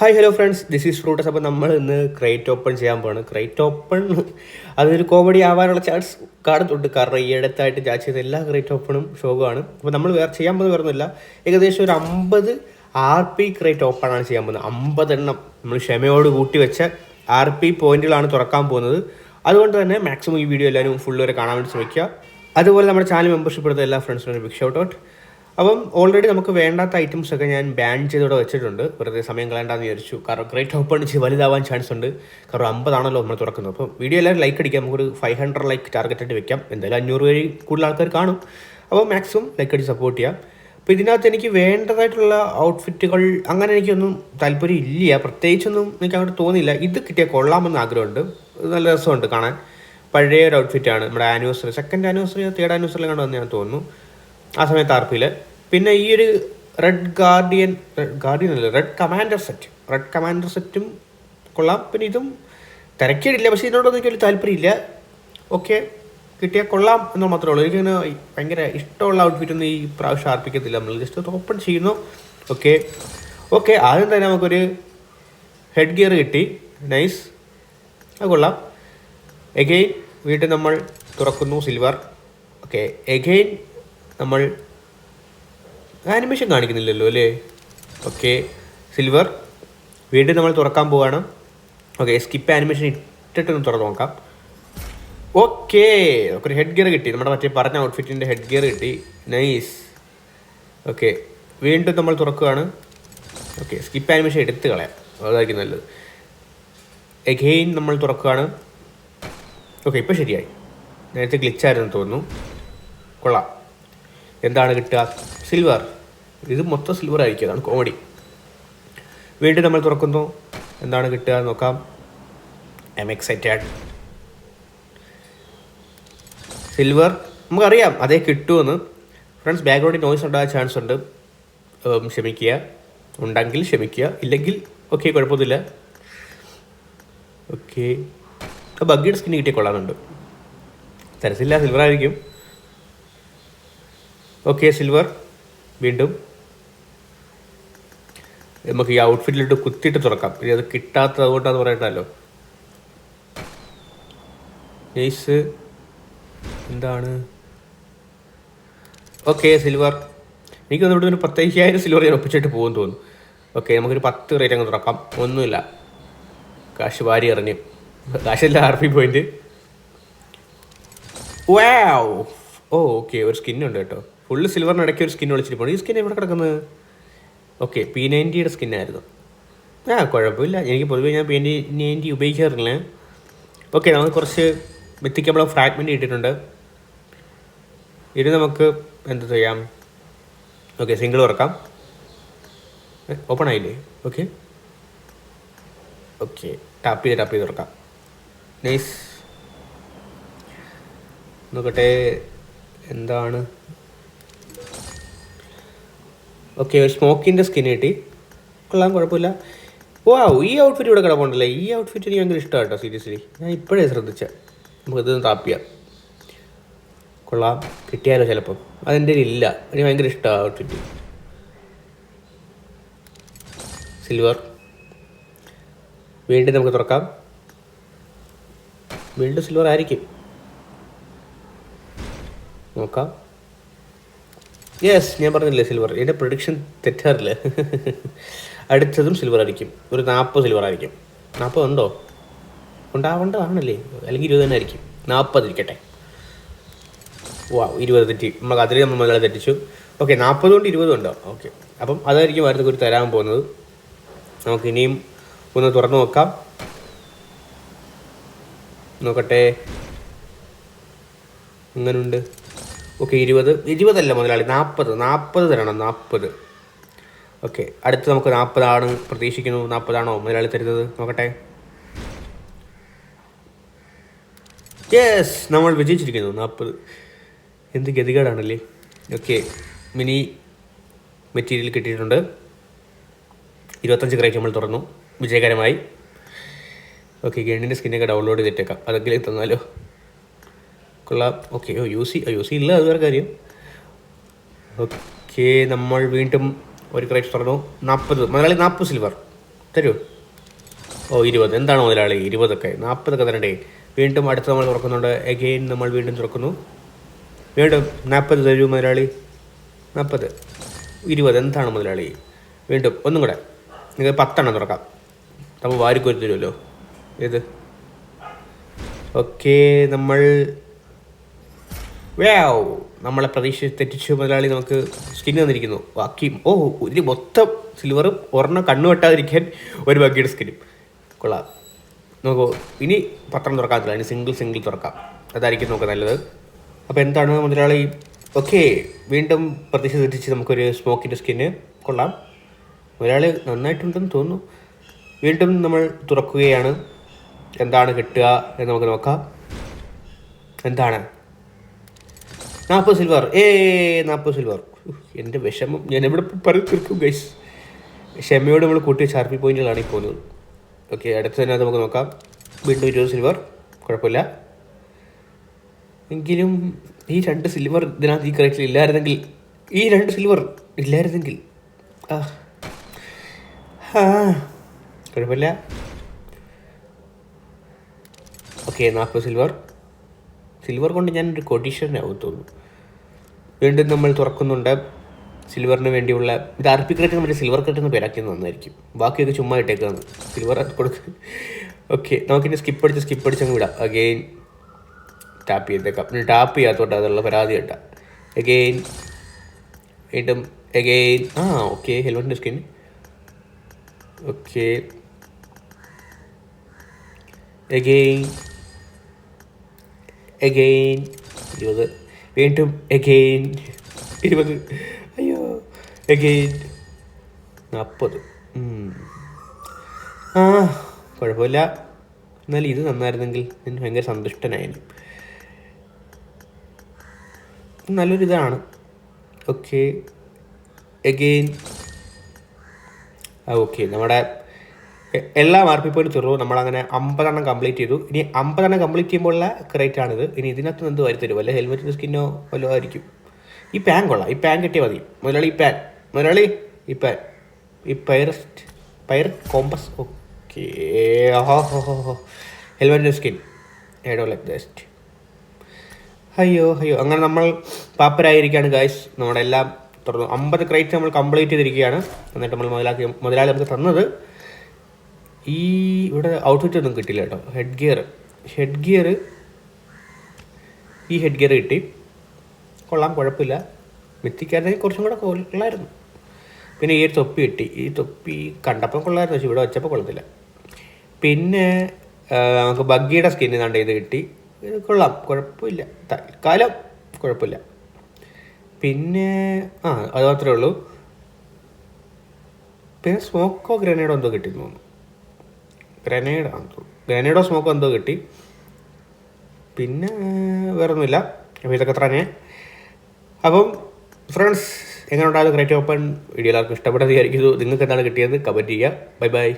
Hi hello friends this is fruits അപ്പോൾ നമ്മൾ ഇന്ന് ക്രേറ്റ് ഓപ്പൺ ചെയ്യാൻ പോവാണ്. ക്രേറ്റ് ഓപ്പൺ അതൊരു കോമഡി ആവാനുള്ള ചാൻസ് കാണുന്നുണ്ട് കാരണം ഈ അടുത്തായിട്ട് ചാച്ച് ചെയ്ത എല്ലാ ക്രേറ്റ് ഓപ്പണും ഷോകമാണ് അപ്പോൾ നമ്മൾ വേറെ ചെയ്യാൻ പോകുന്നത് വേറൊന്നുമില്ല. ഏകദേശം ഒരു അമ്പത് ആർ പി ക്രേറ്റ് ഓപ്പൺ ആണ് ചെയ്യാൻ പോകുന്നത്. അമ്പതെണ്ണം നമ്മൾ ക്ഷമയോട് കൂട്ടി വെച്ച ആർ പി പോയിന്റുകളാണ് തുറക്കാൻ പോകുന്നത്. അതുകൊണ്ട് തന്നെ മാക്സിമം ഈ വീഡിയോ എല്ലാവരും ഫുൾ വരെ കാണാൻ വേണ്ടി ശ്രമിക്കുക. അതുപോലെ നമ്മുടെ ചാനൽ മെമ്പർഷിപ്പ് എടുത്ത എല്ലാ ഫ്രണ്ട്സിനും ബിഗ് ഷൗട്ട് ഔട്ട് അപ്പം ഓൾറെഡി നമുക്ക് വേണ്ടാത്ത ഐറ്റംസ് ഒക്കെ ഞാൻ ബാൻ ചെയ്തോടെ വെച്ചിട്ടുണ്ട്. വെറുതെ സമയം കളയണ്ടെന്ന് വിചാരിച്ചു. കാരണം ഗ്രേറ്റ് ഓപ്പൺ ചെയ്ത് വലുതാവാൻ ചാൻസ് ഉണ്ട്. കാരണം അമ്പതാണല്ലോ നമ്മൾ തുറക്കുന്നത്. അപ്പോൾ വീഡിയോ എല്ലാവരും ലൈക്ക് അടിക്കാം. നമുക്കൊരു ഫൈവ് ഹൺഡ്രഡ് ലൈക്ക് ടാർഗറ്റ് ആയിട്ട് വെക്കാം. എന്തായാലും അഞ്ഞൂറ് വഴി കൂടുതൽ ആൾക്കാർ കാണും. അപ്പോൾ മാക്സിമം ലൈക്ക് അടി സപ്പോർട്ട് ചെയ്യാം. അപ്പോൾ ഇതിനകത്ത് എനിക്ക് വേണ്ടതായിട്ടുള്ള ഔട്ട്ഫിറ്റുകൾ അങ്ങനെ എനിക്കൊന്നും താല്പര്യം ഇല്ല പ്രത്യേകിച്ചൊന്നും എനിക്ക് അങ്ങോട്ട് തോന്നിയില്ല. ഇത് കിട്ടിയാൽ കൊള്ളാമെന്ന് ആഗ്രഹമുണ്ട്. നല്ല രസമുണ്ട് കാണാൻ. പഴയ ഒരു ഔട്ട്ഫിറ്റാണ് നമ്മുടെ anniversary second anniversary third anniversary കണ്ടു വന്ന് ഞാൻ തോന്നുന്നു. ആ സമയത്ത് ആർ പിയിൽ പിന്നെ ഈ ഒരു റെഡ് ഗാർഡിയൻ ഗാർഡിയൻ അല്ല red commander set red commander സെറ്റും കൊള്ളാം. പിന്നെ ഇതും തിരക്കേടില്ല പക്ഷേ ഇതിനോടൊന്നും എനിക്ക് വലിയ താല്പര്യമില്ല. ഓക്കെ കിട്ടിയാൽ കൊള്ളാം എന്ന് മാത്രമേ ഉള്ളൂ. എനിക്കിങ്ങനെ ഭയങ്കര ഇഷ്ടമുള്ള ഔട്ട്ഫിറ്റ് ഒന്നും ഈ പ്രാവശ്യം ആർപ്പിക്കത്തില്ല. നമ്മൾ ജസ്റ്റ് ഓപ്പൺ ചെയ്യുന്നു. ഓക്കെ ഓക്കെ ആദ്യം തന്നെ നമുക്കൊരു ഹെഡ് ഗിയർ കിട്ടി. നൈസ് അത് കൊള്ളാം. എഗെയിൻ വീണ്ടും നമ്മൾ തുറക്കുന്നു സിൽവർ ഓക്കെ എഗെയിൻ നമ്മൾ ആനിമേഷൻ കാണിക്കുന്നില്ലല്ലോ അല്ലേ? ഓക്കെ സിൽവർ വീണ്ടും നമ്മൾ തുറക്കാൻ പോവാണ്. ഓക്കെ സ്കിപ്പ് ആനിമേഷൻ ഇട്ടിട്ടൊന്ന് തുറന്ന് നോക്കാം. ഓക്കെ ഒരു ഹെഡ് ഗിയർ കിട്ടി. നമ്മുടെ മറ്റേ പറഞ്ഞ ഔട്ട്ഫിറ്റിന്റെ ഹെഡ് ഗിയർ കിട്ടി. നൈസ് ഓക്കെ വീണ്ടും നമ്മൾ തുറക്കുകയാണ്. ഓക്കെ സ്കിപ്പ് ആനിമേഷൻ എടുത്ത് കളയാം. അതായിരിക്കും നല്ലത്. എഗെയിൻ നമ്മൾ തുറക്കുകയാണ്. ഓക്കെ ഇപ്പോൾ ശരിയായി. നേരത്തെ ഗ്ലിച്ചായിരുന്നു തോന്നുന്നു. കൊള്ളാം. എന്താണ് കിട്ടുക? സിൽവർ ഇത് മൊത്തം സിൽവർ ആയിരിക്കും. അതാണ് കോമഡി വീണ്ടും നമ്മൾ തുറക്കുന്നു. എന്താണ് കിട്ടുക നോക്കാം. ഐ എം എക്സൈറ്റഡ് സിൽവർ നമുക്കറിയാം അതേ കിട്ടുമെന്ന്. ഫ്രണ്ട്സ് ബാക്ക്ഗ്രൗണ്ടിൽ നോയ്സ് ഉണ്ടാകാൻ ചാൻസ് ഉണ്ട്. ക്ഷമിക്കുക. ഉണ്ടെങ്കിൽ ക്ഷമിക്കുക. ഇല്ലെങ്കിൽ ഓക്കെ കുഴപ്പമൊന്നുമില്ല. ഓക്കെ ബഗ്ഗിയുടെ സ്കിന്ന് കിട്ടിയ കൊള്ളാനുണ്ട് തരത്തില്ല സിൽവർ ആയിരിക്കും. ഓക്കെ സിൽവർ വീണ്ടും. നമുക്ക് ഈ ഔട്ട്ഫിറ്റിലിട്ട് കുത്തിയിട്ട് തുറക്കാം. ഇനി അത് കിട്ടാത്തത് കൊണ്ടാന്ന് പറയണ്ടല്ലോ. നെയ്സ് എന്താണ്? ഓക്കെ സിൽവർ എനിക്ക് ഇവിടെ ഒരു പത്തയ്യായിരം സിൽവർ ഞാൻ ഒപ്പിച്ചിട്ട് പോകുമെന്ന് തോന്നുന്നു. ഓക്കെ നമുക്കൊരു പത്ത് റേറ്റ് അങ്ങ് തുറക്കാം. ഒന്നുമില്ല. കാശ് വാരി എറിഞ്ഞു. കാശല്ല R P point oh okay ഒരു സ്കിന്നുണ്ട് കേട്ടോ. ഫുള്ള് സിൽവറിന് ഇടയ്ക്ക് ഒരു സ്കിൻ വിളിച്ചിട്ട് ഈ സ്കിൻ എവിടെ കിടക്കുന്നത്? ഓക്കെ പി നയന്റിയുടെ സ്കിന്നായിരുന്നു ആ കുഴപ്പമില്ല. എനിക്ക് പൊതുവേ ഞാൻ പി നയന്റി ഉപയോഗിക്കാറില്ല. ഓക്കെ നമുക്ക് കുറച്ച് മിത്തിക്കബിൾ ഫ്രാഗ്മെന്റ് കിട്ടിയിട്ടുണ്ട് ഇത് നമുക്ക് എന്ത് ചെയ്യാം? ഓക്കെ സിംഗിൾ തുറക്കാം ഓപ്പൺ ആയില്ലേ? ഓക്കെ. ഓക്കെ ടാപ്പ് ചെയ്ത് ടാപ്പ് ചെയ്ത് തുറക്കാം നൈസ്. നോക്കട്ടെ എന്താണ്? ഓക്കെ ഒരു സ്മോക്കിന്റെ സ്കിൻ കിട്ടി. കൊള്ളാം കുഴപ്പമില്ല. ഓ ഈ ഔട്ട്ഫിറ്റ് ഇവിടെ കിടപ്പുണ്ടല്ലേ? ഈ ഔട്ട്ഫിറ്റ് എനിക്ക് ഭയങ്കര ഇഷ്ടമാണ് കേട്ടോ സീരിയസ്ലി ഞാൻ ഇപ്പോഴേ ശ്രദ്ധിച്ച. നമുക്ക് ഇതൊന്ന് ടാപ്പ് ചെയ്യാം. കൊള്ളാം. കിട്ടിയാലോ ചിലപ്പം. അതെന്റെ ഇല്ല. എനിക്ക് ഭയങ്കര ഇഷ്ടമാണ് ഔട്ട്ഫിറ്റ് സിൽവർ വീണ്ടും നമുക്ക് തുറക്കാം. വീണ്ടും സിൽവർ ആയിരിക്കും. നോക്കാം. യെസ് ഞാൻ പറഞ്ഞില്ലേ സിൽവർ എന്റെ പ്രൊഡിക്ഷൻ തെറ്റാറില്ല? അടുത്തതും സിൽവർ ആയിരിക്കും. ഒരു നാൽപ്പത് സിൽവർ ആയിരിക്കും. നാൽപ്പത് ഉണ്ടോ? ഉണ്ടാവേണ്ടതാണല്ലേ? അല്ലെങ്കിൽ ഇരുപത് തന്നെ ആയിരിക്കും. നാൽപ്പത് ഇരിക്കട്ടെ. വാ ഇരുപത് തെറ്റി. നമ്മൾ അതിൽ നമ്മൾ മുതലാളി തെറ്റിച്ചു. ഓക്കെ നാൽപ്പത് കൊണ്ട് ഇരുപതും ഉണ്ടോ? ഓക്കെ അപ്പം അതായിരിക്കും അടുത്ത ഒരു തരാൻ പോകുന്നത്. നമുക്ക് ഇനിയും ഒന്ന് തുറന്നു നോക്കാം. നോക്കട്ടെ. എങ്ങനുണ്ട്? ഓക്കെ ഇരുപത്. ഇരുപതല്ല മുതലാളി നാൽപ്പത് നാൽപ്പത് തരണം നാൽപ്പത് ഓക്കെ അടുത്ത് നമുക്ക് നാൽപ്പതാണ് പ്രതീക്ഷിക്കുന്നു. നാൽപ്പതാണോ മുതലാളി തരുന്നത്? നോക്കട്ടെ. യെസ് നമ്മൾ വിജയിച്ചിരിക്കുന്നു. നാൽപ്പത് എന്ത് ഗതികേടാണല്ലേ? ഓക്കെ മിനി മെറ്റീരിയൽ കിട്ടിയിട്ടുണ്ട്. ഇരുപത്തഞ്ച് ക്രൈറ്റ് നമ്മൾ തുറന്നു. വിജയകരമായി. ഓക്കെ ഗണ്ണിന്റെ സ്കിന്നൊക്കെ ഡൗൺലോഡ് ചെയ്തിട്ടേക്കാം. അതെങ്കിലും തന്നാലോ? കൊള്ളാം. ഓക്കെ ഓ യു സി ഇല്ല അത് വേറെ കാര്യം. ഓക്കെ നമ്മൾ വീണ്ടും ഒരു ക്രൈറ്റ് പറഞ്ഞു നാൽപ്പത് മുതലാളി നാൽപ്പത് സിൽവർ തരൂ. ഓ ഇരുപത്. എന്താണ് മുതലാളി? ഇരുപതൊക്കെ. നാൽപ്പതൊക്കെ തരണ്ടേ വീണ്ടും അടുത്ത് നമ്മൾ തുറക്കുന്നുണ്ട്. എഗെയിൻ നമ്മൾ വീണ്ടും തുറക്കുന്നു. വീണ്ടും നാൽപ്പത് തരൂ മുതലാളി. നാൽപ്പത് ഇരുപത്. എന്താണ് മുതലാളി? വീണ്ടും ഒന്നും കൂടെ. നിങ്ങൾക്ക് പത്തെണ്ണം തുറക്കാം. നമ്മൾ വാരിക്കോരി തരുമല്ലോ. ഏത്? ഓക്കെ നമ്മൾ വ്യാവ് നമ്മളെ പ്രതീക്ഷ തെറ്റിച്ച് മുതലാളി നമുക്ക് സ്കിൻ തന്നിരിക്കുന്നു. ബാക്കി ഓ ഒരു മൊത്തം സിൽവറും ഒരെണ്ണം കണ്ണു വെട്ടാതിരിക്കാൻ ഒരു ബഗ്ഗിയുടെ സ്കിന്നും കൊള്ളാം. നോക്കൂ ഇനി പത്രം തുറക്കാത്തില്ല ഇനി സിംഗിൾ സിംഗിൾ തുറക്കാം. അതായിരിക്കും നമുക്ക് നല്ലത്. അപ്പോൾ എന്താണ് മുതലാളി? ഓക്കെ വീണ്ടും പ്രതീക്ഷ തെറ്റിച്ച് നമുക്കൊരു സ്മോക്കിന്റെ സ്കിന്ന് കൊള്ളാം. മുതലാളി നന്നായിട്ടുണ്ടെന്ന് തോന്നുന്നു. വീണ്ടും നമ്മൾ തുറക്കുകയാണ്. എന്താണ് കിട്ടുക എന്ന് നമുക്ക് നോക്കാം. എന്താണ്? നാൽപ്പത് സിൽവർ ഏ നാൽപ്പത് സിൽവർ എന്റെ വിഷമം. ഞാൻ എവിടെ പറഞ്ഞു തീർക്കും ഗൈസ് ക്ഷമയോട് നമ്മൾ കൂട്ടിയ ചാർപ്പി പോയിന്റുകളാണ് ഈ പോകുന്നത്. ഓക്കെ അടുത്ത തന്നെ നമുക്ക് നോക്കാം. വീണ്ടും ഇരുപത് സിൽവർ കുഴപ്പമില്ല. എങ്കിലും ഈ രണ്ട് സിൽവർ ഇതിനകത്ത് ഈ കറക്റ്റിൽ ഇല്ലായിരുന്നെങ്കിൽ ഈ രണ്ട് സിൽവർ ഇല്ലായിരുന്നെങ്കിൽ കുഴപ്പമില്ല. ഓക്കെ നാൽപ്പത് സിൽവർ സിൽവർ കൊണ്ട് ഞാൻ ഒരു കൊട്ടീഷനാവും തോന്നുന്നു. വീണ്ടും നമ്മൾ തുറക്കുന്നുണ്ട്. സിൽവറിന് വേണ്ടിയുള്ള ഇത് ക്രെറ്റ് മറ്റേ സിൽവർ ക്രേറ്റ് എന്ന് പേരാക്കിയത് നന്നായിരിക്കും. ബാക്കിയൊക്കെ ചുമ്മാ ഇട്ടേക്കാണ് സിൽവർ കൊടുക്കുക ഓക്കെ നമുക്കിനി സ്കിപ്പ് അടിച്ച് സ്കിപ്പ് അടിച്ച് അങ്ങ് വിടാം. അഗെയിൻ ടാപ്പ് ചെയ്തേക്കാം. പിന്നെ ടാപ്പ് ചെയ്യാത്തോട്ട് അതുള്ള പരാതി കേട്ട. അഗെയിൻ വീണ്ടും അഗെയിൻ ആ ഓക്കെ ഹെൽമെറ്റിന്റെ സ്കിൻ ഓക്കെ അഗെയിൻ അഗെയിൻ ഇരുപത്. വീണ്ടും എഗെയിൻ ഇരുപത്. അയ്യോ എഗെയിൻ നാൽപ്പത് ആ കുഴപ്പമില്ല. എന്നാൽ ഇത് നന്നായിരുന്നെങ്കിൽ ഞാൻ ഭയങ്കര സന്തുഷ്ടനായിരുന്നു. നല്ലൊരു ഇതാണ്. ഓക്കെ എഗെയിൻ ഓക്കെ നമ്മുടെ എല്ലാ ആർ പി പോയിന്റ് തീർന്നു നമ്മളങ്ങനെ അമ്പതെണ്ണം കംപ്ലീറ്റ് ചെയ്തു. ഇനി അമ്പതെണ്ണം കംപ്ലീറ്റ് ചെയ്യുമ്പോഴുള്ള ക്രേറ്റ് ആണിത്. ഇനി ഇതിനകത്ത് എന്ത് വരുത്തരും വല്ല ഹെൽമെറ്റിന്റെ സ്കിന്നോ വല്ലതും ആയിരിക്കും. ഈ പാൻ കൊള്ളാം. ഈ പാൻ കിട്ടിയാൽ മതി. മുതലാളി ഈ പാൻ മുതലാളി ഈ പാൻ ഈ പൈറസ്റ്റ് പയർ കോമ്പസ് ഓക്കെ ഹോ ഹെൽമെറ്റിന്റെ സ്കിൻ ഏഡോ ലൈക്ക് ദസ്റ്റ് അയ്യോ അയ്യോ. അങ്ങനെ നമ്മൾ പാപ്പരായിരിക്കുകയാണ് ഗായ്സ് നമ്മുടെ എല്ലാം തുറന്നു അമ്പത് ക്രൈറ്റ് നമ്മൾ കംപ്ലീറ്റ് ചെയ്തിരിക്കുകയാണ്. എന്നിട്ട് നമ്മൾ മുതലാക്കി മുതലാളി നമുക്ക് തന്നത് ഈ ഇവിടെ ഔട്ട്ഫിറ്റ് ഒന്നും കിട്ടില്ല കേട്ടോ. ഹെഡ് ഗിയർ ഹെഡ് ഗിയർ ഈ ഹെഡ് ഗിയർ കിട്ടി. കൊള്ളാം കുഴപ്പമില്ല. മിത്തിക്കായിരുന്നെങ്കിൽ കുറച്ചും കൂടെ കൊള്ളായിരുന്നു. പിന്നെ ഈ ഒരു തൊപ്പി കിട്ടി. ഈ തൊപ്പി കണ്ടപ്പോൾ കൊള്ളായിരുന്നു പക്ഷെ ഇവിടെ വെച്ചപ്പോൾ കൊള്ളത്തില്ല. പിന്നെ നമുക്ക് ബഗ്ഗിയുടെ സ്കിന്നിൽ നിന്നാണ്ട് ഇത് കിട്ടി. ഇത് കൊള്ളാം കുഴപ്പമില്ല. തൽക്കാലം കുഴപ്പമില്ല. പിന്നെ ആ അത് മാത്രമേ ഉള്ളൂ. പിന്നെ സ്മോക്കോ ഗ്രനേഡോ എന്തോ കിട്ടിയെന്ന് തോന്നുന്നു. തോന്നുന്നു. ഗ്രനേഡോ സ്മോക്കോ എന്തോ കിട്ടി. പിന്നെ വേറെ ഒന്നുമില്ല അപ്പോൾ ഇതൊക്കെ തന്നെ. അപ്പം ഫ്രണ്ട്സ് എങ്ങനെ ഉണ്ടായിരുന്നു ക്രൈറ്റ് ഓപ്പൺ വീഡിയോ എല്ലാവർക്കും ഇഷ്ടപ്പെട്ടത് വിചാരിക്കുന്നു. നിങ്ങൾക്ക് എന്താണ് കിട്ടിയത്? കമന്റ് ചെയ്യുക. Bye bye.